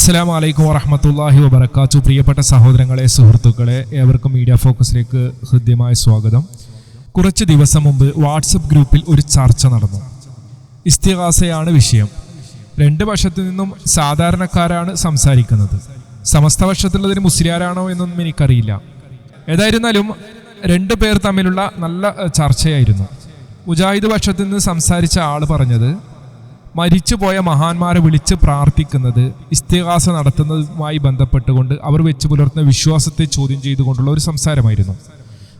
അസ്സലാം വലൈക്കും വറഹമത്തല്ലാഹി വബർക്കാത്തു പ്രിയപ്പെട്ട സഹോദരങ്ങളെ സുഹൃത്തുക്കളെ ഏവർക്കും മീഡിയ ഫോക്കസിലേക്ക് ഹൃദ്യമായ സ്വാഗതം. കുറച്ച് ദിവസം മുമ്പ് വാട്സപ്പ് ഗ്രൂപ്പിൽ ഒരു ചർച്ച നടന്നു. ഇസ്തിഹാസയാണ് വിഷയം. രണ്ട് വശത്തു നിന്നും സാധാരണക്കാരാണ് സംസാരിക്കുന്നത്. സമസ്ത വശത്തുള്ളതിന് മുസ്ലിയാരാണോ എന്നൊന്നും എനിക്കറിയില്ല. ഏതായിരുന്നാലും രണ്ടു പേർ തമ്മിലുള്ള നല്ല ചർച്ചയായിരുന്നു. മുജാഹിദ് പക്ഷത്തു നിന്ന് സംസാരിച്ച ആൾ പറഞ്ഞത് മരിച്ചുപോയ മഹാന്മാരെ വിളിച്ച് പ്രാർത്ഥിക്കുന്നത് ഇസ്തിഹാസ നടത്തുന്നതുമായി ബന്ധപ്പെട്ടുകൊണ്ട് അവർ വെച്ച് പുലർത്തുന്ന വിശ്വാസത്തെ ചോദ്യം ചെയ്തുകൊണ്ടുള്ള ഒരു സംസാരമായിരുന്നു.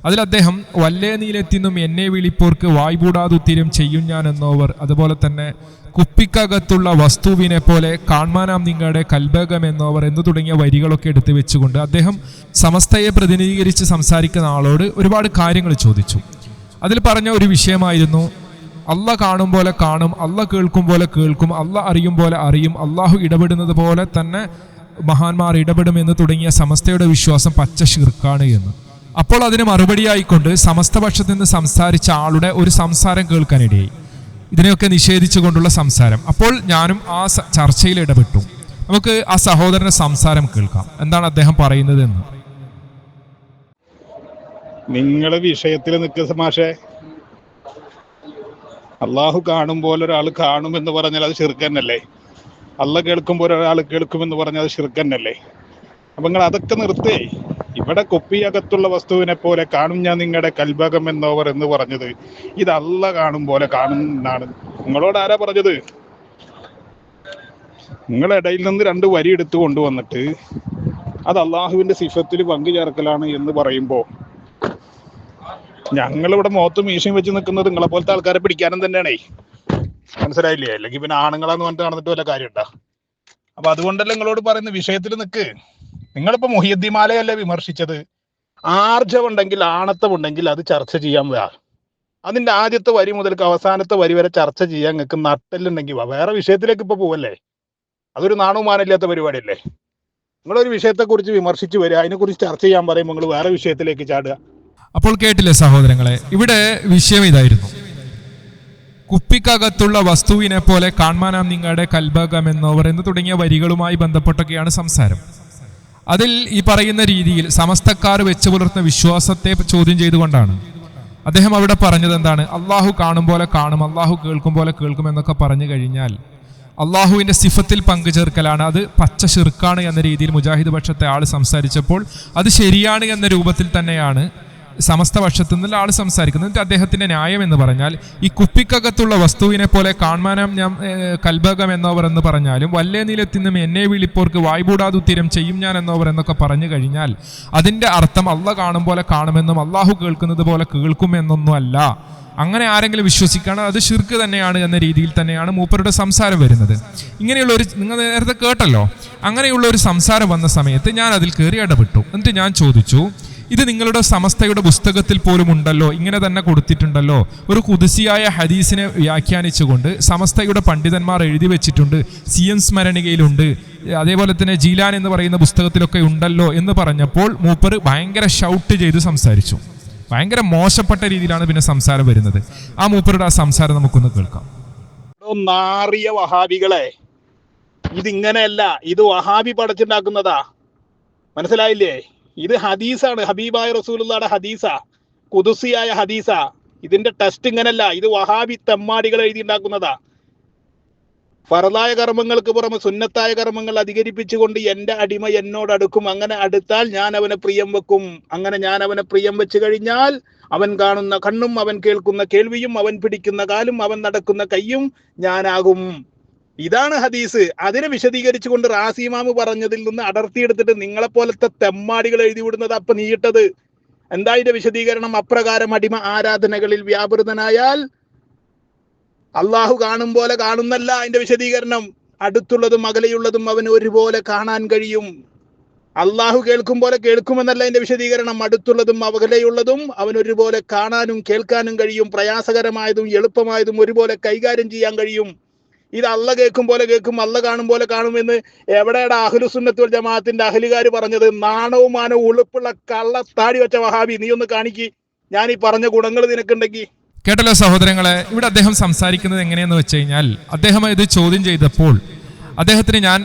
അതിൽ അദ്ദേഹം വല്ലേ നീലെത്തിന്നും എന്നെ വിളിപ്പോർക്ക് വായ്പൂടാതുത്തിരം ചെയ്യും ഞാൻ എന്നോവർ അതുപോലെ തന്നെ കുപ്പിക്കകത്തുള്ള വസ്തുവിനെ പോലെ കാൺമാനാം നിങ്ങളുടെ കൽബകം എന്നോവർ എന്ന് തുടങ്ങിയ വരികളൊക്കെ എടുത്തു വെച്ചുകൊണ്ട് അദ്ദേഹം സമസ്തയെ പ്രതിനിധീകരിച്ച് സംസാരിക്കുന്ന ആളോട് ഒരുപാട് കാര്യങ്ങൾ ചോദിച്ചു. അതിൽ പറഞ്ഞ ഒരു വിഷയമായിരുന്നു അല്ല കാണും പോലെ കാണും അല്ല കേൾക്കും പോലെ കേൾക്കും അല്ല അറിയും പോലെ അറിയും അള്ളാഹു ഇടപെടുന്നത് പോലെ തന്നെ മഹാന്മാർ ഇടപെടുമെന്ന് തുടങ്ങിയ സമസ്തയുടെ വിശ്വാസം പച്ച ശിർക്കാണ് എന്ന്. അപ്പോൾ അതിന് മറുപടിയായിക്കൊണ്ട് സമസ്ത പക്ഷത്ത് നിന്ന് സംസാരിച്ച ആളുടെ ഒരു സംസാരം കേൾക്കാനിടയായി. ഇതിനെയൊക്കെ നിഷേധിച്ചുകൊണ്ടുള്ള സംസാരം. അപ്പോൾ ഞാനും ആ ചർച്ചയിൽ ഇടപെട്ടു. നമുക്ക് ആ സഹോദരന്റെ സംസാരം കേൾക്കാം. എന്താണ് അദ്ദേഹം പറയുന്നത് എന്ന്? നിങ്ങളെ വിഷയത്തിൽ നിൽക്കുന്ന മാഷെ. അള്ളാഹു കാണും പോലെ ഒരാൾ കാണും എന്ന് പറഞ്ഞാൽ അത് ഷിർക്കന്നല്ലേ അല്ല കേൾക്കുമ്പോൾ ഒരാൾ കേൾക്കുമെന്ന് പറഞ്ഞാൽ അത് ശിർക്കന്നല്ലേ അപ്പൊ നിങ്ങൾ അതൊക്കെ നിർത്തേ. ഇവിടെ കുപ്പിയകത്തുള്ള വസ്തുവിനെ പോലെ കാണും ഞാൻ നിങ്ങളുടെ കൽഭകം എന്നോവർ എന്ന് പറഞ്ഞത്. ഇത് അല്ല കാണും പോലെ കാണും എന്നാണ്. നിങ്ങളോട് ആരാ പറഞ്ഞത്? നിങ്ങളുടെ ഇടയിൽ നിന്ന് രണ്ട് വരി എടുത്തു കൊണ്ടുവന്നിട്ട് അത് അള്ളാഹുവിന്റെ സിഫത്തിൽ പങ്കു ചേർക്കലാണ് എന്ന് പറയുമ്പോൾ ഞങ്ങളിവിടെ മുഖത്ത് മീശയും വെച്ച് നിൽക്കുന്നത് നിങ്ങളെ പോലത്തെ ആൾക്കാരെ പിടിക്കാനും തന്നെയാണേ. മനസ്സിലായില്ലേ? അല്ലെങ്കിൽ പിന്നെ ആണുങ്ങളാന്ന് പറഞ്ഞിട്ട് നടന്നിട്ട് വല്ല കാര്യമുണ്ടാ? അപ്പൊ അതുകൊണ്ടല്ലേ നിങ്ങളോട് പറയുന്ന വിഷയത്തിൽ നിൽക്ക്. നിങ്ങളിപ്പോ മുഹിയദ്ദിമാലയല്ലേ വിമർശിച്ചത്? ആർജവം ഉണ്ടെങ്കിൽ ആണത്തം ഉണ്ടെങ്കിൽ അത് ചർച്ച ചെയ്യാൻ വാ. അതിന്റെ ആദ്യത്തെ വരി മുതൽക്ക് അവസാനത്തെ വരി വരെ ചർച്ച ചെയ്യാൻ നിങ്ങൾക്ക് നട്ടല്ലുണ്ടെങ്കിൽ വാ. വേറെ വിഷയത്തിലേക്ക് ഇപ്പൊ പോവല്ലേ? അതൊരു നാണുമാനില്ലാത്ത പരിപാടിയല്ലേ? നിങ്ങളൊരു വിഷയത്തെ കുറിച്ച് വിമർശിച്ച് വരിക. അതിനെ കുറിച്ച് ചർച്ച ചെയ്യാൻ പറയുമ്പോൾ നിങ്ങൾ വേറെ വിഷയത്തിലേക്ക് ചാടുക. അപ്പോൾ കേട്ടില്ലേ സഹോദരങ്ങളെ? ഇവിടെ വിഷയം ഇതായിരുന്നു. കുപ്പിക്കകത്തുള്ള വസ്തുവിനെ പോലെ കാൺമാനാം നിങ്ങളുടെ കൽബകം എന്നവർ എന്ന് തുടങ്ങിയ വരികളുമായി ബന്ധപ്പെട്ടൊക്കെയാണ് സംസാരം. അതിൽ ഈ പറയുന്ന രീതിയിൽ സമസ്തക്കാർ വെച്ച് പുലർത്തുന്ന വിശ്വാസത്തെ ചോദ്യം ചെയ്തുകൊണ്ടാണ്. അദ്ദേഹം അവിടെ പറഞ്ഞത് എന്താണ്? അള്ളാഹു കാണും പോലെ കാണും അള്ളാഹു കേൾക്കും പോലെ കേൾക്കും എന്നൊക്കെ പറഞ്ഞു കഴിഞ്ഞാൽ അള്ളാഹുവിന്റെ സിഫത്തിൽ പങ്കുചേർക്കലാണ്. അത് പച്ച ഷിർക്കാണ് എന്ന രീതിയിൽ മുജാഹിദ് പക്ഷത്തെ ആൾ സംസാരിച്ചപ്പോൾ അത് ശരിയാണ് എന്ന രൂപത്തിൽ തന്നെയാണ് സമസ്ത പക്ഷത്തു നിന്നുള്ള ആൾ സംസാരിക്കുന്നത് അദ്ദേഹത്തിന്റെ ന്യായം എന്ന് പറഞ്ഞാൽ ഈ കുപ്പിക്കകത്തുള്ള വസ്തുവിനെ പോലെ കാൺമാനം ഞാൻ കൽഭകം എന്നവർ എന്ന് പറഞ്ഞാലും വല്ലേ നിലത്തിന്നും എന്നെ വിളിപ്പോർക്ക് വായ്പൂടാതുത്തിരം ചെയ്യും ഞാൻ എന്നവർ എന്നൊക്കെ പറഞ്ഞു കഴിഞ്ഞാൽ അതിന്റെ അർത്ഥം അല്ല കാണും പോലെ കാണുമെന്നും അള്ളാഹു കേൾക്കുന്നത് പോലെ കേൾക്കുമെന്നൊന്നും അല്ല. അങ്ങനെ ആരെങ്കിലും വിശ്വസിക്കുകയാണ് അത് ശിർക്ക് തന്നെയാണ് എന്ന രീതിയിൽ തന്നെയാണ് മൂപ്പരുടെ സംസാരം വരുന്നത്. ഇങ്ങനെയുള്ള ഒരു നിങ്ങൾ നേരത്തെ കേട്ടല്ലോ. അങ്ങനെയുള്ള ഒരു സംസാരം വന്ന സമയത്ത് ഞാൻ അതിൽ കയറി ഇടപെട്ടു. എന്നിട്ട് ഞാൻ ചോദിച്ചു ഇത് നിങ്ങളുടെ സമസ്തയുടെ പുസ്തകത്തിൽ പോലും ഉണ്ടല്ലോ. ഇങ്ങനെ തന്നെ കൊടുത്തിട്ടുണ്ടല്ലോ. ഒരു കുതിസിയായ ഹദീസിനെ വ്യാഖ്യാനിച്ചുകൊണ്ട് സമസ്തയുടെ പണ്ഡിതന്മാർ എഴുതി വെച്ചിട്ടുണ്ട്. സി എം സ്മരണികയിലുണ്ട്. അതേപോലെ തന്നെ ജീലാൻ എന്ന് പറയുന്ന പുസ്തകത്തിലൊക്കെ ഉണ്ടല്ലോ എന്ന് പറഞ്ഞപ്പോൾ മൂപ്പർ ഭയങ്കര ഷൗട്ട് ചെയ്ത് സംസാരിച്ചു. ഭയങ്കര മോശപ്പെട്ട രീതിയിലാണ് പിന്നെ സംസാരം വരുന്നത്. ആ മൂപ്പരുടെ ആ സംസാരം നമുക്കൊന്ന് കേൾക്കാം. നാറിയ വഹാബികളെ ഇതിങ്ങനെയല്ല. ഇത് വഹാബി പടച്ചുണ്ടാക്കുന്നതാ. മനസ്സിലായില്ലേ? ഇത് ഹദീസാണ്. ഹബീബായ റസൂലുള്ളാടെ ഹദീസാ. കുതുസിയായ ഹദീസാ. ഇതിന്റെ ടെസ്റ്റ് ഇങ്ങനല്ല. ഇത് വഹാബി തെമ്മാടികൾ എഴുതി ഉണ്ടാക്കുന്നതാ ഫറലായ കർമ്മങ്ങൾക്ക് പുറമെ സുന്നത്തായ കർമ്മങ്ങൾ അധികരിപ്പിച്ചുകൊണ്ട് എന്റെ അടിമ എന്നോട് അടുക്കും. അങ്ങനെ അടുത്താൽ ഞാൻ അവനെ പ്രിയം വെക്കും. അങ്ങനെ ഞാൻ അവനെ പ്രിയം വെച്ചു കഴിഞ്ഞാൽ അവൻ കാണുന്ന കണ്ണും അവൻ കേൾക്കുന്ന കേൾവിയും അവൻ പിടിക്കുന്ന കാലും അവൻ നടക്കുന്ന കൈയും ഞാനാകും. ഇതാണ് ഹദീസ്. അതിനെ വിശദീകരിച്ചുകൊണ്ട് റാസിമാമ് പറഞ്ഞതിൽ നിന്ന് അടർത്തിയെടുത്തിട്ട് നിങ്ങളെപ്പോലത്തെ തെമ്മാടികൾ എഴുതി വിടുന്നത് അപ്പൊ നീയിട്ടത്. എന്താ ഇതിന്റെ വിശദീകരണം? അപ്രകാരം അടിമ ആരാധനകളിൽ വ്യാപൃതനായാൽ അള്ളാഹു കാണും പോലെ കാണുന്നല്ല അതിന്റെ വിശദീകരണം. അടുത്തുള്ളതും അകലെയുള്ളതും അവന് ഒരുപോലെ കാണാൻ കഴിയും. അള്ളാഹു കേൾക്കും പോലെ കേൾക്കുമെന്നല്ല അതിന്റെ വിശദീകരണം. അടുത്തുള്ളതും അകലെയുള്ളതും അവൻ ഒരുപോലെ കാണാനും കേൾക്കാനും കഴിയും. പ്രയാസകരമായതും എളുപ്പമായതും ഒരുപോലെ കൈകാര്യം ചെയ്യാൻ കഴിയും. ഇത് അല്ല കേൾക്കും പോലെ കേൾക്കും അല്ല കാണും പോലെ കാണുമെന്ന് എവിടെയാണ് അഹ്ലുസുന്നത്തുൽ ജമാഅത്തിന്റെ അഹലുകാർ പറഞ്ഞത്? നാണവും മാനവും ഉളുപ്പുള്ള കള്ള താടി വെച്ച വഹാബി നീ ഒന്ന് കാണിക്ക്. ഞാൻ ഈ പറഞ്ഞ ഗുണങ്ങൾ നിനക്കുണ്ടെങ്കിൽ കേട്ടല്ലോ സഹോദരങ്ങളെ ഇവിടെ അദ്ദേഹം സംസാരിക്കുന്നത് എങ്ങനെയെന്ന് വെച്ച് കഴിഞ്ഞാൽ അദ്ദേഹം ഇത് ചോദ്യം ചെയ്തപ്പോൾ അദ്ദേഹത്തിന് ഞാൻ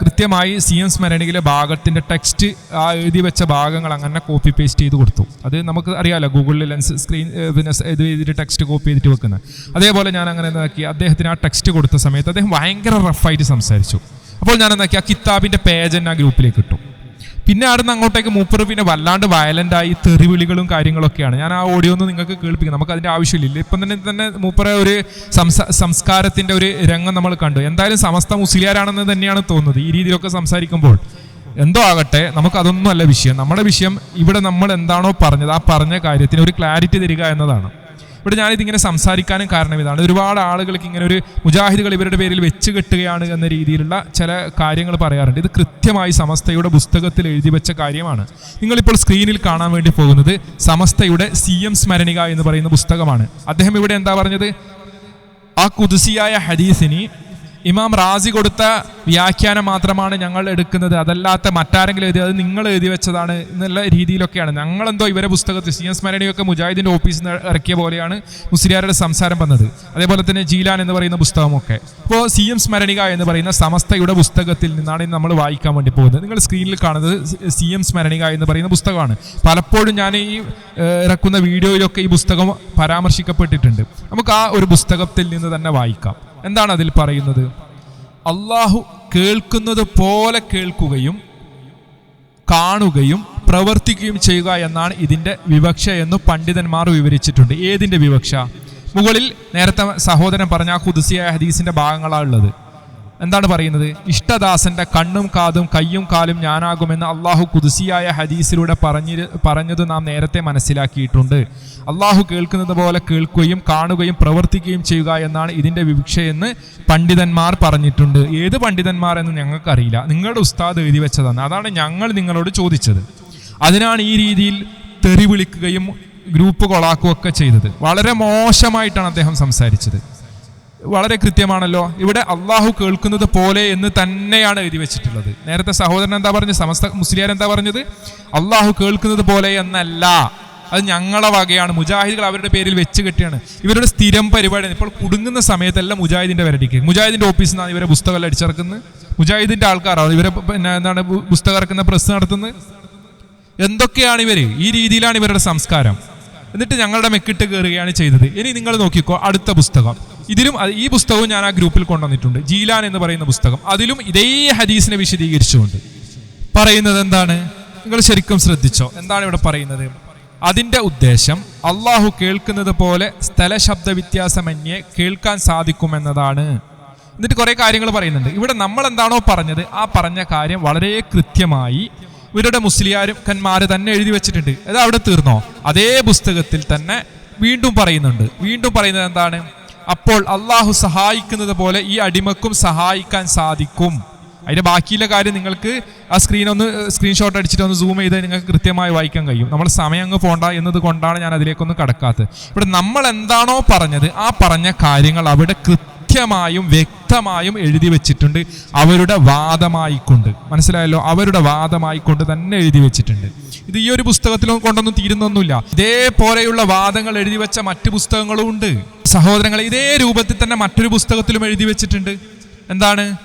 കൃത്യമായി സി എം സ്മരണിയിലെ ഭാഗത്തിന്റെ ടെക്സ്റ്റ് ആ എഴുതി വെച്ച ഭാഗങ്ങൾ അങ്ങനെ കോപ്പി പേസ്റ്റ് ചെയ്ത് കൊടുത്തു. അത് നമുക്ക് അറിയാമല്ലോ ഗൂഗിളിൽ ലെൻസ് സ്ക്രീൻ പിന്നെ ഇത് ചെയ്തിട്ട് ടെക്സ്റ്റ് കോപ്പി ചെയ്തിട്ട് വെക്കുന്നത് അതേപോലെ ഞാൻ അങ്ങനെ നോക്കി അദ്ദേഹത്തിന് ആ ടെക്സ്റ്റ് കൊടുത്ത സമയത്ത് അദ്ദേഹം ഭയങ്കര റഫായിട്ട് സംസാരിച്ചു. അപ്പോൾ ഞാൻ എന്താക്കി ആ കിതാബിന്റെ പേജ് തന്നെ ആ ഗ്രൂപ്പിലേക്ക് ഇട്ടു. പിന്നെ അവിടുന്ന് അങ്ങോട്ടേക്ക് മൂപ്പർ പിന്നെ വല്ലാണ്ട് വയലന്റ് ആയി തെറിവിളികളും കാര്യങ്ങളൊക്കെയാണ്. ഞാൻ ആ ഓഡിയോ ഒന്ന് നിങ്ങൾക്ക് കേൾപ്പിക്കാം. നമുക്ക് അതിന്റെ ആവശ്യമില്ല. ഇപ്പം തന്നെ തന്നെ മൂപ്പറെ ഒരു സംസ്കാരത്തിന്റെ ഒരു രംഗം നമ്മൾ കണ്ടു. എന്തായാലും സമസ്ത മുസ്ലിയാരാണെന്ന് തന്നെയാണ് തോന്നുന്നത്. ഈ രീതിയിലൊക്കെ സംസാരിക്കുമ്പോൾ എന്തോ ആകട്ടെ നമുക്ക് അതൊന്നും അല്ല വിഷയം. നമ്മുടെ വിഷയം ഇവിടെ നമ്മൾ എന്താണോ പറഞ്ഞത് ആ പറഞ്ഞ കാര്യത്തിന് ഒരു ക്ലാരിറ്റി തരിക എന്നതാണ്. ഇവിടെ ഞാനിതിങ്ങനെ സംസാരിക്കാനും കാരണം ഇതാണ്. ഒരുപാട് ആളുകൾക്ക് ഇങ്ങനെ ഒരു മുജാഹിദുകൾ ഇവരുടെ പേരിൽ വെച്ച് കെട്ടുകയാണ് എന്ന രീതിയിലുള്ള ചില കാര്യങ്ങൾ പറയാറുണ്ട്. ഇത് കൃത്യമായി സമസ്തയുടെ പുസ്തകത്തിൽ എഴുതി വെച്ച കാര്യമാണ്. നിങ്ങളിപ്പോൾ സ്ക്രീനിൽ കാണാൻ വേണ്ടി പോകുന്നത് സമസ്തയുടെ സി എം സ്മരണിക എന്ന് പറയുന്ന പുസ്തകമാണ്. അദ്ദേഹം ഇവിടെ എന്താ പറഞ്ഞത്? ആ കുതിസിയായ ഹദീസിന് ഇമാം റാസി കൊടുത്ത വ്യാഖ്യാനം മാത്രമാണ് ഞങ്ങൾ എടുക്കുന്നത്. അതല്ലാത്ത മറ്റാരെങ്കിലും എഴുതി അത് നിങ്ങൾ എഴുതി വെച്ചതാണ് എന്നുള്ള രീതിയിലൊക്കെയാണ്. ഞങ്ങളെന്തോ ഇവരെ പുസ്തകത്തിൽ സി എം സ്മരണിയൊക്കെ മുജാഹിദിന്റെ ഓഫീസിൽ നിന്ന് ഇറക്കിയ പോലെയാണ് മുസ്ലിയാരുടെ സംസാരം വന്നത്. അതേപോലെ തന്നെ ജീലാൻ എന്ന് പറയുന്ന പുസ്തകമൊക്കെ. ഇപ്പോൾ സി എം സ്മരണിക എന്ന് പറയുന്ന സമസ്തയുടെ പുസ്തകത്തിൽ നിന്നാണ് നമ്മൾ വായിക്കാൻ വേണ്ടി പോകുന്നത്. നിങ്ങൾ സ്ക്രീനിൽ കാണുന്നത് സി എം സ്മരണിക എന്ന് പറയുന്ന പുസ്തകമാണ്. പലപ്പോഴും ഞാൻ ഈ ഇറക്കുന്ന വീഡിയോയിലൊക്കെ ഈ പുസ്തകം പരാമർശിക്കപ്പെട്ടിട്ടുണ്ട്. നമുക്ക് ആ ഒരു പുസ്തകത്തിൽ നിന്ന് തന്നെ വായിക്കാം. എന്താണ് അതിൽ പറയുന്നത്? അള്ളാഹു കേൾക്കുന്നത് പോലെ കേൾക്കുകയും കാണുകയും പ്രവർത്തിക്കുകയും ചെയ്യുക എന്നാണ് ഇതിന്റെ വിവക്ഷ എന്ന് പണ്ഡിതന്മാർ വിവരിച്ചിട്ടുണ്ട്. ഏതിന്റെ വിവക്ഷ? മുകളിൽ നേരത്തെ സഹോദരൻ പറഞ്ഞ കുതിസിയായ ഹദീസിന്റെ ഭാഗങ്ങളാണ് ഉള്ളത്. എന്താണ് പറയുന്നത്? ഇഷ്ടദാസന്റെ കണ്ണും കാതും കയ്യും കാലും ഞാനാകുമെന്ന് അള്ളാഹു കുതിസിയായ ഹദീസിലൂടെ പറഞ്ഞി പറഞ്ഞത് നാം നേരത്തെ മനസ്സിലാക്കിയിട്ടുണ്ട്. അള്ളാഹു കേൾക്കുന്നത് പോലെ കേൾക്കുകയും കാണുകയും പ്രവർത്തിക്കുകയും ചെയ്യുക എന്നാണ് ഇതിന്റെ വിവക്ഷയെന്ന് പണ്ഡിതന്മാർ പറഞ്ഞിട്ടുണ്ട്. ഏത് പണ്ഡിതന്മാർ എന്ന് ഞങ്ങൾക്കറിയില്ല. നിങ്ങളുടെ ഉസ്താദ് എഴുതി വെച്ചതാണ്. അതാണ് ഞങ്ങൾ നിങ്ങളോട് ചോദിച്ചത്. അതിനാണ് ഈ രീതിയിൽ തെറി വിളിക്കുകയും ഗ്രൂപ്പ് കൊളാക്കുകയൊക്കെ ചെയ്തത്. വളരെ മോശമായിട്ടാണ് അദ്ദേഹം സംസാരിച്ചത്. വളരെ കൃത്യമാണല്ലോ. ഇവിടെ അള്ളാഹു കേൾക്കുന്നത് പോലെ എന്ന് തന്നെയാണ് എഴുതി വെച്ചിട്ടുള്ളത്. നേരത്തെ സഹോദരൻ എന്താ പറഞ്ഞത് സമസ്ത മുസ്ലിയാർ എന്താ പറഞ്ഞത്? അള്ളാഹു കേൾക്കുന്നത് പോലെ എന്നല്ല. അത് ഞങ്ങളെ വകയാണ്. മുജാഹിദുകൾ അവരുടെ പേരിൽ വെച്ച് കെട്ടിയാണ്. ഇവരുടെ സ്ഥിരം പരിപാടിയാണ്. ഇപ്പോൾ കുടുങ്ങുന്ന സമയത്തെല്ലാം മുജാഹിദിന്റെ വരടിക്ക്. മുജാഹിദിന്റെ ഓഫീസിൽ നിന്നാണ് ഇവരെ പുസ്തകമെല്ലാം അടിച്ചിറക്കുന്നത്. മുജാഹിദിന്റെ ആൾക്കാരാണ്. ഇവരെ പിന്നെ എന്താണ് പുസ്തകം ഇറക്കുന്ന പ്രസ് നടത്തുന്നത്. എന്തൊക്കെയാണ് ഇവർ? ഈ രീതിയിലാണ് ഇവരുടെ സംസ്കാരം. എന്നിട്ട് ഞങ്ങളുടെ മെക്കിട്ട് കയറുകയാണ് ചെയ്തത്. ഇനി നിങ്ങൾ നോക്കിക്കോ. അടുത്ത പുസ്തകം. ഇതിലും ഈ പുസ്തകവും ഞാൻ ആ ഗ്രൂപ്പിൽ കൊണ്ടുവന്നിട്ടുണ്ട്. ജീലാൻ എന്ന് പറയുന്ന പുസ്തകം. അതിലും ഇതേ ഹദീസിനെ വിശദീകരിച്ചുകൊണ്ട്. പറയുന്നത് എന്താണ്? നിങ്ങൾ ശരിക്കും ശ്രദ്ധിച്ചോ? എന്താണ് ഇവിടെ പറയുന്നത്? അതിന്റെ ഉദ്ദേശം അള്ളാഹു കേൾക്കുന്നത് പോലെ സ്ഥലശബ്ദ വ്യത്യാസമന്യേ കേൾക്കാൻ സാധിക്കുമെന്നതാണ്. എന്നിട്ട് കുറെ കാര്യങ്ങൾ പറയുന്നുണ്ട്. ഇവിടെ നമ്മൾ എന്താണോ പറഞ്ഞത്? ആ പറഞ്ഞ കാര്യം വളരെ കൃത്യമായി ഇവരുടെ മുസ്ലിയാരും കന്മാര് തന്നെ എഴുതി വെച്ചിട്ടുണ്ട്. അത് അവിടെ തീർന്നോ? അതേ പുസ്തകത്തിൽ തന്നെ വീണ്ടും പറയുന്നുണ്ട്. വീണ്ടും പറയുന്നത് എന്താണ്? അപ്പോൾ അള്ളാഹു സഹായിക്കുന്നത് പോലെ ഈ അടിമക്കും സഹായിക്കാൻ സാധിക്കും. അതിന്റെ ബാക്കിയുള്ള കാര്യം നിങ്ങൾക്ക് ആ സ്ക്രീൻ ഒന്ന് സ്ക്രീൻഷോട്ട് അടിച്ചിട്ട് ഒന്ന് സൂം ചെയ്ത് നിങ്ങൾക്ക് കൃത്യമായി വായിക്കാൻ കഴിയും. നമ്മൾ സമയം അങ്ങ് പോണ്ട എന്നത് കൊണ്ടാണ് ഞാൻ അതിലേക്കൊന്നും കടക്കാത്തത്. ഇവിടെ നമ്മൾ എന്താണോ പറഞ്ഞത് ആ പറഞ്ഞ കാര്യങ്ങൾ അവിടെ കൃത്യമായും വ്യക്തമായും എഴുതി വെച്ചിട്ടുണ്ട്. അവരുടെ വാദമായിക്കൊണ്ട്. മനസ്സിലായല്ലോ? അവരുടെ വാദമായിക്കൊണ്ട് തന്നെ എഴുതി വെച്ചിട്ടുണ്ട്. ഇത് ഈ ഒരു പുസ്തകത്തിലും കൊണ്ടൊന്നും തീരുന്നൊന്നുമില്ല. ഇതേപോലെയുള്ള വാദങ്ങൾ എഴുതി വെച്ച മറ്റു പുസ്തകങ്ങളും ഉണ്ട്. സഹോദരങ്ങളെ ഇതേ രൂപത്തിൽ തന്നെ മറ്റൊരു പുസ്തകത്തിലും എഴുതി വെച്ചിട്ടുണ്ട്. എന്താണ്?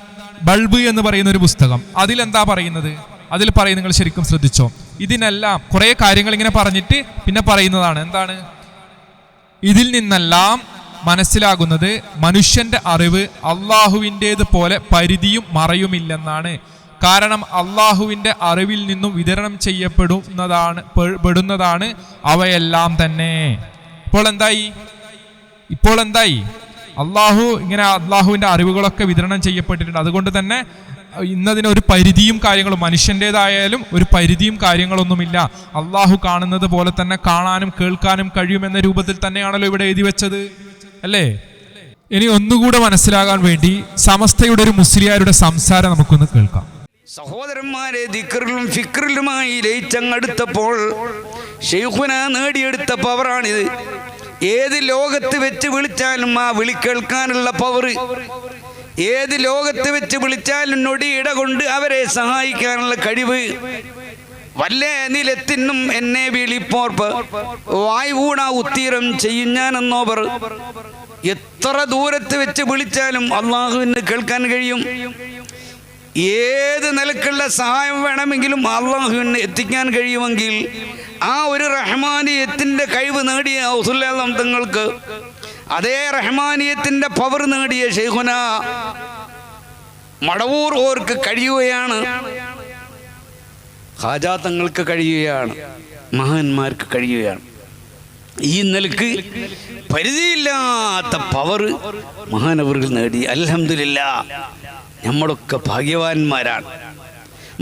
ബൾബ് എന്ന് പറയുന്ന ഒരു പുസ്തകം. അതിലെന്താ പറയുന്നത്? അതിൽ പറയും നിങ്ങൾ ശരിക്കും ശ്രദ്ധിച്ചോ? ഇതിനെല്ലാം കുറെ കാര്യങ്ങൾ ഇങ്ങനെ പറഞ്ഞിട്ട് പിന്നെ പറയുന്നതാണ്. എന്താണ്? ഇതിൽ നിന്നെല്ലാം മനസ്സിലാകുന്നത് മനുഷ്യന്റെ അറിവ് അള്ളാഹുവിന്റേത് പോലെ പരിധിയും മറയുമില്ലെന്നാണ്. കാരണം അള്ളാഹുവിന്റെ അറിവിൽ നിന്നും വിതരണം ചെയ്യപ്പെടുന്നതാണ് പെടുന്നതാണ് അവയെല്ലാം തന്നെ. ഇപ്പോൾ എന്തായി? ഇപ്പോൾ എന്തായി? അള്ളാഹു ഇങ്ങനെ അള്ളാഹുവിന്റെ അറിവുകളൊക്കെ വിതരണം ചെയ്യപ്പെട്ടിട്ടുണ്ട്. അതുകൊണ്ട് തന്നെ ഇന്നതിന് ഒരു പരിധിയും കാര്യങ്ങളും മനുഷ്യന്റെതായാലും ഒരു പരിധിയും കാര്യങ്ങളൊന്നുമില്ല. അള്ളാഹു കാണുന്നത് പോലെ തന്നെ കാണാനും കേൾക്കാനും കഴിയുമെന്ന രൂപത്തിൽ തന്നെയാണല്ലോ ഇവിടെ എഴുതി വെച്ചത്. അല്ലേ? ഇനി ഒന്നുകൂടെ മനസ്സിലാകാൻ വേണ്ടി സമസ്തയുടെ ഒരു മുസ്ലിയാരുടെ സംസാരം നമുക്കൊന്ന് കേൾക്കാം. സഹോദരന്മാരെ ദിക്കറിലും ഫിക്റിലുമായി ലയിച്ചങ്ങടുത്തപ്പോൾ ഷെയ്ഖുന നേടിയെടുത്ത പവറാണിത്. ഏത് ലോകത്ത് വെച്ച് വിളിച്ചാലും ആ വിളി കേൾക്കാനുള്ള പവർ ഏത് ലോകത്ത് വെച്ച് വിളിച്ചാലും നൊടിയിട കൊണ്ട് അവരെ സഹായിക്കാനുള്ള കഴിവ്. വല്ലേ നിലത്തിനും എന്നെ വിളിപ്പോർപ്പ്. വായ്വൂണ ഉത്തീരം ചെയ്യും ഞാനെന്നോവർ. എത്ര ദൂരത്ത് വെച്ച് വിളിച്ചാലും അള്ളാഹുവിന് കേൾക്കാൻ കഴിയും. ഏത് നിലക്കുള്ള സഹായം വേണമെങ്കിലും അള്ളാഹുവിന് എത്തിക്കാൻ കഴിയുമെങ്കിൽ ആ ഒരു റഹ്മാനിയത്തിന്റെ കഴിവ് നേടിയ ഔസുല്ലാം തങ്ങൾക്ക് അതേ റഹ്മാനിയത്തിന്റെ പവർ നേടിയ ഷെയ്ഖുന മടവൂർ ഓർക്ക് കഴിയുകയാണ്. ഹാജാ തങ്ങൾക്ക് കഴിയുകയാണ്. മഹാന്മാർക്ക് കഴിയുകയാണ്. ഈ നിലയ്ക്ക് പരിധിയില്ലാത്ത പവർ മഹാനവറുകൾ നേടി. അൽഹംദുലില്ല. നമ്മളൊക്കെ ഭാഗ്യവാന്മാരാണ്.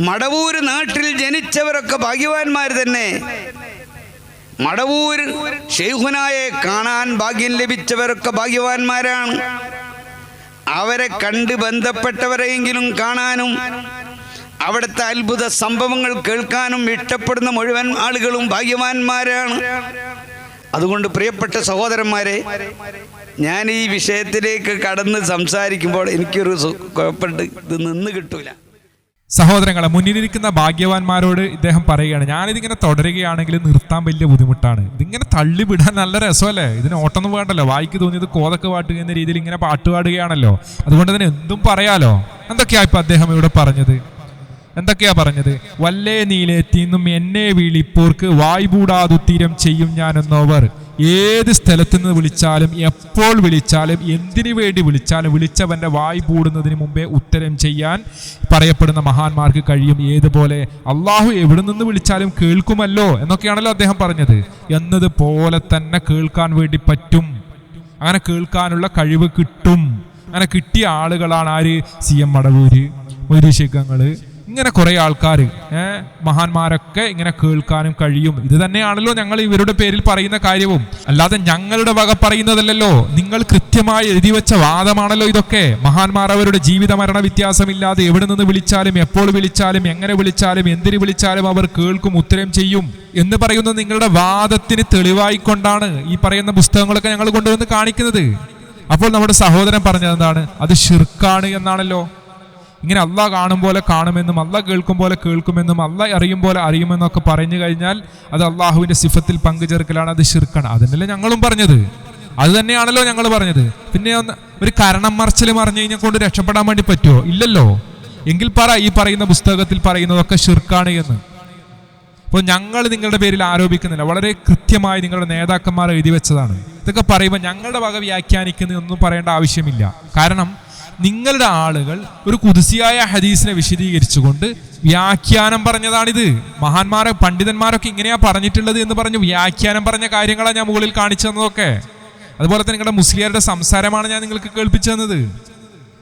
മടവൂർ നാട്ടിൽ ജനിച്ചവരൊക്കെ ഭാഗ്യവാന്മാർ തന്നെ. മടവൂർ ഷെയ്ഖുനായെ കാണാൻ ഭാഗ്യം ലഭിച്ചവരൊക്കെ ഭാഗ്യവാന്മാരാണ്. അവരെ കണ്ട് ബന്ധപ്പെട്ടവരെയെങ്കിലും കാണാനും അവിടുത്തെ അത്ഭുത സംഭവങ്ങൾ കേൾക്കാനും ഇഷ്ടപ്പെടുന്ന മുഴുവൻ ആളുകളും ഭാഗ്യവാന്മാരാണ്. അതുകൊണ്ട് പ്രിയപ്പെട്ട സഹോദരന്മാരെ ഞാൻ ഈ വിഷയത്തിലേക്ക് കടന്ന് സംസാരിക്കുമ്പോൾ എനിക്കൊരു കുഴപ്പമുണ്ട്. ഇത് നിന്ന് കിട്ടൂല. സഹോദരങ്ങളെ മുന്നിലിരിക്കുന്ന ഭാഗ്യവാന്മാരോട് ഇദ്ദേഹം പറയുകയാണ് ഞാനിതിങ്ങനെ തുടരുകയാണെങ്കിൽ നിർത്താൻ വലിയ ബുദ്ധിമുട്ടാണ്. ഇതിങ്ങനെ തള്ളിവിടാൻ നല്ല രസമല്ലേ? ഇതിന് ഓട്ടൊന്നും വേണ്ടല്ലോ. വായിക്ക് തോന്നിയത് കോതൊക്കെ പാട്ടുക എന്ന രീതിയിൽ ഇങ്ങനെ പാട്ട് പാടുകയാണല്ലോ. അതുകൊണ്ട് തന്നെ എന്തും പറയാലോ? എന്തൊക്കെയാ ഇപ്പൊ അദ്ദേഹം ഇവിടെ പറഞ്ഞത്? എന്തൊക്കെയാ പറഞ്ഞത്? വല്ലേ നീലെത്തിന്നും എന്നെ വീളിപ്പോർക്ക് വായ്പൂടാതുത്തീരം ചെയ്യും ഞാനെന്നോവർ. ഏത് സ്ഥലത്ത് നിന്ന് വിളിച്ചാലും എപ്പോൾ വിളിച്ചാലും എന്തിനു വേണ്ടി വിളിച്ചാലും വിളിച്ചവന്റെ വായി പൂടുന്നതിന് മുമ്പേ ഉത്തരം ചെയ്യാൻ പറയപ്പെടുന്ന മഹാന്മാർക്ക് കഴിയും. ഏതുപോലെ അള്ളാഹു എവിടെ നിന്ന് വിളിച്ചാലും കേൾക്കുമല്ലോ എന്നൊക്കെയാണല്ലോ അദ്ദേഹം പറഞ്ഞത്. എന്നതുപോലെ തന്നെ കേൾക്കാൻ വേണ്ടി പറ്റും. അങ്ങനെ കേൾക്കാനുള്ള കഴിവ് കിട്ടും. അങ്ങനെ കിട്ടിയ ആളുകളാണ് ആര്? സി എം മടവൂര് മൊയ്തീശിക്കങ്ങൾ ഇങ്ങനെ കുറെ ആൾക്കാർ മഹാന്മാരൊക്കെ ഇങ്ങനെ കേൾക്കാനും കഴിയും. ഇത് തന്നെയാണല്ലോ ഞങ്ങൾ ഇവരുടെ പേരിൽ പറയുന്ന കാര്യവും. അല്ലാതെ ഞങ്ങളുടെ വക പറയുന്നതല്ലല്ലോ. നിങ്ങൾ കൃത്യമായി എഴുതി വെച്ച വാദമാണല്ലോ ഇതൊക്കെ. മഹാന്മാർ അവരുടെ ജീവിത മരണ വ്യത്യാസമില്ലാതെ എവിടെ നിന്ന് വിളിച്ചാലും എപ്പോൾ വിളിച്ചാലും എങ്ങനെ വിളിച്ചാലും എന്തിനു വിളിച്ചാലും അവർ കേൾക്കും ഉത്തരം ചെയ്യും എന്ന് പറയുന്നത് നിങ്ങളുടെ വാദത്തിന് തെളിവായിക്കൊണ്ടാണ് ഈ പറയുന്ന പുസ്തകങ്ങളൊക്കെ ഞങ്ങൾ കൊണ്ടുവന്ന് കാണിക്കുന്നത്. അപ്പോൾ നമ്മുടെ സഹോദരൻ പറഞ്ഞത് എന്താണ്? അത് ഷിർക്കാണ് എന്നാണല്ലോ. ഇങ്ങനെ അല്ല കാണും പോലെ കാണുമെന്നും അല്ല കേൾക്കും പോലെ കേൾക്കുമെന്നും അല്ല അറിയും പോലെ അറിയുമെന്നൊക്കെ പറഞ്ഞു കഴിഞ്ഞാൽ അത് അള്ളാഹുവിന്റെ സിഫത്തിൽ പങ്കുചേർക്കലാണ് അത് ശിർക്കാണ്. അതിനല്ലേ ഞങ്ങളും പറഞ്ഞത്. അത് തന്നെയാണല്ലോ ഞങ്ങൾ പറഞ്ഞത്. പിന്നെ ഒന്ന് ഒരു കരണം മറച്ചിൽ മറിഞ്ഞു കഴിഞ്ഞാൽ കൊണ്ട് രക്ഷപ്പെടാൻ വേണ്ടി പറ്റുമോ? ഇല്ലല്ലോ. എങ്കിൽ പറ ഈ പറയുന്ന പുസ്തകത്തിൽ പറയുന്നതൊക്കെ ഷിർക്കാണ് എന്ന്. അപ്പോൾ ഞങ്ങൾ നിങ്ങളുടെ പേരിൽ ആരോപിക്കുന്നില്ല. വളരെ കൃത്യമായി നിങ്ങളുടെ നേതാക്കന്മാർ എഴുതി വെച്ചതാണ്. ഇതൊക്കെ പറയുമ്പോൾ ഞങ്ങളുടെ വക വ്യാഖ്യാനിക്കുന്നതൊന്നും പറയേണ്ട ആവശ്യമില്ല. കാരണം നിങ്ങളുടെ ആളുകൾ ഒരു കുതിസിയായ ഹദീസിനെ വിശദീകരിച്ചുകൊണ്ട് വ്യാഖ്യാനം പറഞ്ഞതാണിത്. മഹാന്മാരെ പണ്ഡിതന്മാരൊക്കെ ഇങ്ങനെയാ പറഞ്ഞിട്ടുള്ളത് എന്ന് പറഞ്ഞു വ്യാഖ്യാനം പറഞ്ഞ കാര്യങ്ങളാണ് ഞാൻ മുകളിൽ കാണിച്ചു തന്നതൊക്കെ. അതുപോലെ തന്നെ നിങ്ങളുടെ മുസ്ലിയാരുടെ സംസാരമാണ് ഞാൻ നിങ്ങൾക്ക് കേൾപ്പിച്ചു തന്നത്.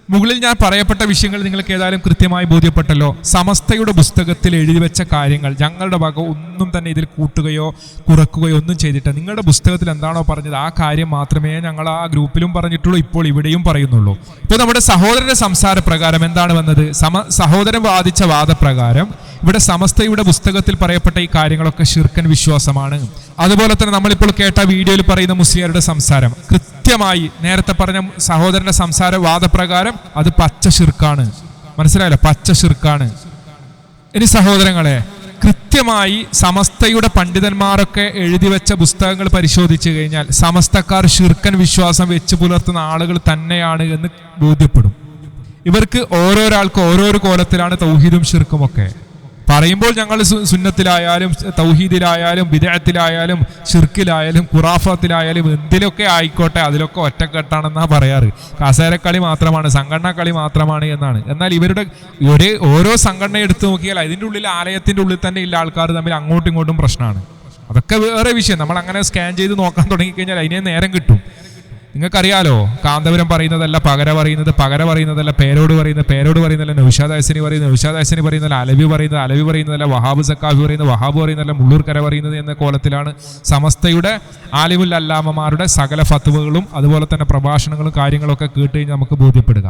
മുകളിൽ ഞാൻ പറയപ്പെട്ട വിഷയങ്ങൾ നിങ്ങൾക്ക് ഏതായാലും കൃത്യമായി ബോധ്യപ്പെട്ടല്ലോ. സമസ്തയുടെ പുസ്തകത്തിൽ എഴുതി വെച്ച കാര്യങ്ങൾ ഞങ്ങളുടെ ഭാഗം ഒന്നും തന്നെ ഇതിൽ കൂട്ടുകയോ കുറക്കുകയോ ഒന്നും ചെയ്തിട്ട് നിങ്ങളുടെ പുസ്തകത്തിൽ എന്താണോ പറഞ്ഞത് ആ കാര്യം മാത്രമേ ഞങ്ങൾ ആ ഗ്രൂപ്പിലും പറഞ്ഞിട്ടുള്ളൂ ഇപ്പോൾ ഇവിടെയും പറയുന്നുള്ളൂ. ഇപ്പോൾ നമ്മുടെ സഹോദരന്റെ സംസാര പ്രകാരം എന്താണ് വന്നത്? സമ സഹോദരൻ വാദിച്ച വാദപ്രകാരം ഇവിടെ സമസ്തയുടെ പുസ്തകത്തിൽ പറയപ്പെട്ട ഈ കാര്യങ്ങളൊക്കെ ശിർക്കൻ വിശ്വാസമാണ്. അതുപോലെ തന്നെ നമ്മളിപ്പോൾ കേട്ട വീഡിയോയിൽ പറയുന്ന മുസ്ലിയാരുടെ സംസാരം. കൃത്യമായി നേരത്തെ പറഞ്ഞ സഹോദരന്റെ സംസാര വാദപ്രകാരം അത് പച്ച ശിർക്കാണ്. മനസ്സിലായല്ലോ? പച്ച ശിർക്കാണ്. ഇനി സഹോദരങ്ങളെ കൃത്യമായി സമസ്തയുടെ പണ്ഡിതന്മാരൊക്കെ എഴുതി വെച്ച പുസ്തകങ്ങൾ പരിശോധിച്ചു കഴിഞ്ഞാൽ സമസ്തക്കാർ ഷിർക്കൻ വിശ്വാസം വെച്ച് പുലർത്തുന്ന ആളുകൾ തന്നെയാണ് എന്ന് ബോധ്യപ്പെടും. ഇവർക്ക് ഓരോരാൾക്ക് ഓരോരോ കോലത്തിലാണ് തൗഹീദും ഷിർക്കും ഒക്കെ. പറയുമ്പോൾ ഞങ്ങൾ സുന്നത്തിലായാലും തൗഹീദിലായാലും വിദേഹത്തിലായാലും ഷിർക്കിലായാലും ഖുറാഫത്തിലായാലും എന്തിലൊക്കെ ആയിക്കോട്ടെ അതിലൊക്കെ ഒറ്റക്കെട്ടാണെന്നാണ് പറയാറ്. കസേരക്കളി മാത്രമാണ് സംഘടനാ കളി മാത്രമാണ് എന്നാണ്. എന്നാൽ ഇവരുടെ ഒരേ ഓരോ സംഘടന എടുത്തു നോക്കിയാൽ അതിന്റെ ഉള്ളിൽ ആലയത്തിന്റെ ഉള്ളിൽ തന്നെ ഇല്ല ആൾക്കാർ തമ്മിൽ അങ്ങോട്ടും ഇങ്ങോട്ടും പ്രശ്നമാണ്. അതൊക്കെ വേറെ വിഷയം. നമ്മൾ അങ്ങനെ സ്കാൻ ചെയ്ത് നോക്കാൻ തുടങ്ങിക്കഴിഞ്ഞാൽ അതിനെ നേരം കിട്ടും. നിങ്ങൾക്കറിയാലോ കാന്തപുരം പറയുന്നതല്ല പകര പറയുന്നത് പകര പറയുന്നതല്ല പേരോട് പറയുന്നത് പേരോട് പറയുന്നതല്ല നൗഷാദ് ഹസനി പറയുന്നത് നൗഷാദ് ഹസനി പറയുന്നതല്ല അലവി പറയുന്നത് അലവി പറയുന്നതല്ല വഹാബ് സക്കാഫി പറയുന്നത് വഹാബ് പറയുന്നതല്ല മുള്ളൂർക്കര പറയുന്നത് എന്ന കോലത്തിലാണ് സമസ്തയുടെ ആലിമുൽ അല്ലാമമാരുടെ സകല ഫത്തുവകളും അതുപോലെ തന്നെ പ്രഭാഷണങ്ങളും കാര്യങ്ങളൊക്കെ കേട്ട് കഴിഞ്ഞാൽ നമുക്ക് ബോധ്യപ്പെടുക.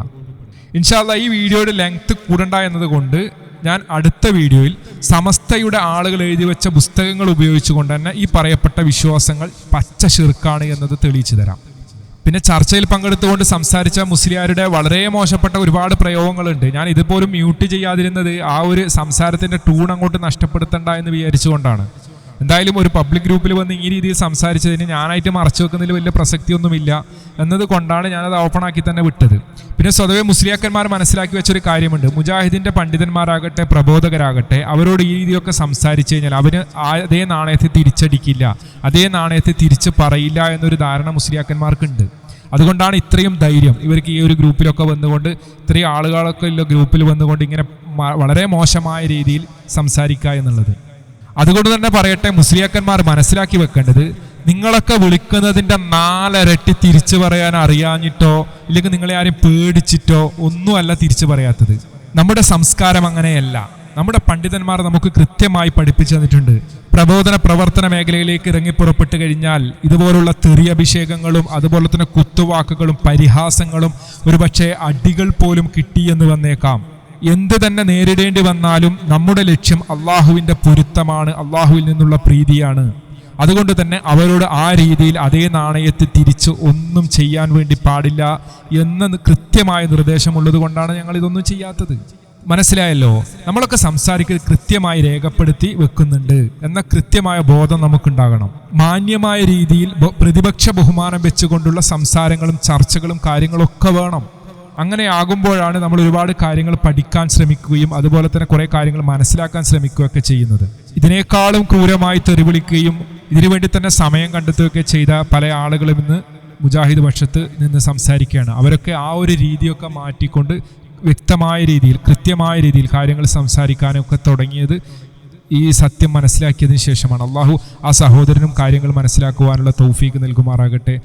ഇൻഷാല്ല ഈ വീഡിയോയുടെ ലെങ്ത് കൂടണ്ട എന്നതുകൊണ്ട് ഞാൻ അടുത്ത വീഡിയോയിൽ സമസ്തയുടെ ആളുകൾ എഴുതി വെച്ച പുസ്തകങ്ങൾ ഉപയോഗിച്ചുകൊണ്ട് തന്നെ ഈ പറയപ്പെട്ട വിശ്വാസങ്ങൾ പച്ച ശിർക്കാണ് എന്നത് തെളിയിച്ചു തരാം. പിന്നെ ചർച്ചയിൽ പങ്കെടുത്തുകൊണ്ട് സംസാരിച്ച മുസ്ലിയാരുടെ വളരെ മോശപ്പെട്ട ഒരുപാട് പ്രയോഗങ്ങളുണ്ട്. ഞാൻ ഇതുപോലും മ്യൂട്ട് ചെയ്യാതിരുന്നത് ആ ഒരു സംസാരത്തിന്റെ ടൂൺ അങ്ങോട്ട് നഷ്ടപ്പെടുത്തണ്ട എന്ന് വിചാരിച്ചുകൊണ്ടാണ്. എന്തായാലും ഒരു പബ്ലിക് ഗ്രൂപ്പിൽ വന്ന് ഈ രീതിയിൽ സംസാരിച്ചതിന് ഞാനായിട്ട് മറച്ചു വെക്കുന്നതിൽ വലിയ പ്രസക്തിയൊന്നുമില്ല എന്നതുകൊണ്ടാണ് ഞാനത് ഓപ്പൺ ആക്കി തന്നെ വിട്ടത്. പിന്നെ സ്വതവേ മുസ്ലിയാക്കന്മാർ മനസ്സിലാക്കി വെച്ചൊരു കാര്യമുണ്ട്. മുജാഹിദിന്റെ പണ്ഡിതന്മാരാകട്ടെ പ്രബോധകരാകട്ടെ അവരോട് ഈ രീതിയൊക്കെ സംസാരിച്ചു കഴിഞ്ഞാൽ അവന് അതേ നാണയത്തെ തിരിച്ചടിക്കില്ല അതേ നാണയത്തെ തിരിച്ച് പറയില്ല എന്നൊരു ധാരണ മുസ്ലിയാക്കന്മാർക്കുണ്ട്. അതുകൊണ്ടാണ് ഇത്രയും ധൈര്യം ഇവർക്ക് ഈ ഒരു ഗ്രൂപ്പിലൊക്കെ വന്നുകൊണ്ട് ഇത്രയും ആളുകളൊക്കെ ഉള്ള ഗ്രൂപ്പിൽ വന്നുകൊണ്ട് ഇങ്ങനെ വളരെ മോശമായ രീതിയിൽ സംസാരിക്കുക എന്നുള്ളത്. അതുകൊണ്ട് തന്നെ പറയട്ടെ മുസ്ലിയാക്കന്മാർ മനസ്സിലാക്കി വെക്കേണ്ടത് നിങ്ങളൊക്കെ വിളിക്കുന്നതിന്റെ നാലരട്ടി തിരിച്ചു പറയാൻ അറിയാഞ്ഞിട്ടോ ഇല്ലെങ്കിൽ നിങ്ങളെ ആരും പേടിച്ചിട്ടോ ഒന്നുമല്ല തിരിച്ചു പറയാത്തത്. നമ്മുടെ സംസ്കാരം അങ്ങനെയല്ല. നമ്മുടെ പണ്ഡിതന്മാർ നമുക്ക് കൃത്യമായി പഠിപ്പിച്ചു തന്നിട്ടുണ്ട്. പ്രബോധന പ്രവർത്തന മേഖലയിലേക്ക് ഇറങ്ങി പുറപ്പെട്ടു കഴിഞ്ഞാൽ ഇതുപോലുള്ള തെറി അഭിഷേകങ്ങളും അതുപോലെ തന്നെ കുത്തുവാക്കുകളും പരിഹാസങ്ങളും ഒരുപക്ഷെ അടികൾ പോലും കിട്ടിയെന്ന് വന്നേക്കാം. എന്ത് തന്നെ നേരിടേണ്ടി വന്നാലും നമ്മുടെ ലക്ഷ്യം അള്ളാഹുവിന്റെ പൊരുത്തമാണ് അള്ളാഹുവിൽ നിന്നുള്ള പ്രീതിയാണ്. അതുകൊണ്ട് തന്നെ അവരോട് ആ രീതിയിൽ അതേ നാണയത്തിൽ തിരിച്ച് ഒന്നും ചെയ്യാൻ വേണ്ടി പാടില്ല എന്ന കൃത്യമായ നിർദ്ദേശമുള്ളത് കൊണ്ടാണ് ഞങ്ങൾ ഇതൊന്നും ചെയ്യാത്തത്. മനസ്സിലായല്ലോ? നമ്മളൊക്കെ സംസാരിക്കുന്നത് കൃത്യമായി രേഖപ്പെടുത്തി വെക്കുന്നുണ്ട് എന്ന കൃത്യമായ ബോധം നമുക്കുണ്ടാകണം. മാന്യമായ രീതിയിൽ പ്രതിപക്ഷ ബഹുമാനം വെച്ചുകൊണ്ടുള്ള സംസാരങ്ങളും ചർച്ചകളും കാര്യങ്ങളൊക്കെ വേണം. അങ്ങനെ ആകുമ്പോഴാണ് നമ്മൾ ഒരുപാട് കാര്യങ്ങൾ പഠിക്കാൻ ശ്രമിക്കുകയും അതുപോലെ തന്നെ കുറേ കാര്യങ്ങൾ മനസ്സിലാക്കാൻ ശ്രമിക്കുകയൊക്കെ ചെയ്യുന്നത്. ഇതിനേക്കാളും ക്രൂരമായി തെറിവിളിക്കുകയും ഇതിനുവേണ്ടി തന്നെ സമയം കണ്ടെത്തുകയൊക്കെ ചെയ്ത പല ആളുകളും ഇന്ന് മുജാഹിദ് പക്ഷത്ത് നിന്ന് സംസാരിക്കുകയാണ്. അവരൊക്കെ ആ ഒരു രീതിയൊക്കെ മാറ്റിക്കൊണ്ട് വ്യക്തമായ രീതിയിൽ കൃത്യമായ രീതിയിൽ കാര്യങ്ങൾ സംസാരിക്കാനൊക്കെ തുടങ്ങിയത് ഈ സത്യം മനസ്സിലാക്കിയതിന് ശേഷമാണ്. അള്ളാഹു ആ സഹോദരനും കാര്യങ്ങൾ മനസ്സിലാക്കുവാനുള്ള തൗഫീക്ക് നൽകുമാറാകട്ടെ.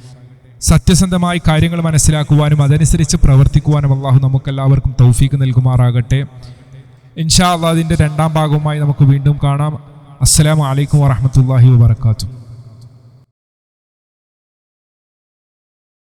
സത്യസന്ധമായി കാര്യങ്ങൾ മനസ്സിലാക്കുവാനും അതനുസരിച്ച് പ്രവർത്തിക്കുവാനും അള്ളാഹു നമുക്കെല്ലാവർക്കും തൗഫീക്ക് നൽകുമാറാകട്ടെ. ഇൻഷാ അള്ളാഹ് രണ്ടാം ഭാഗവുമായി നമുക്ക് വീണ്ടും കാണാം. അസ്സലാമു അലൈക്കും വറഹമത്തല്ലാഹി വാബർക്കാത്തു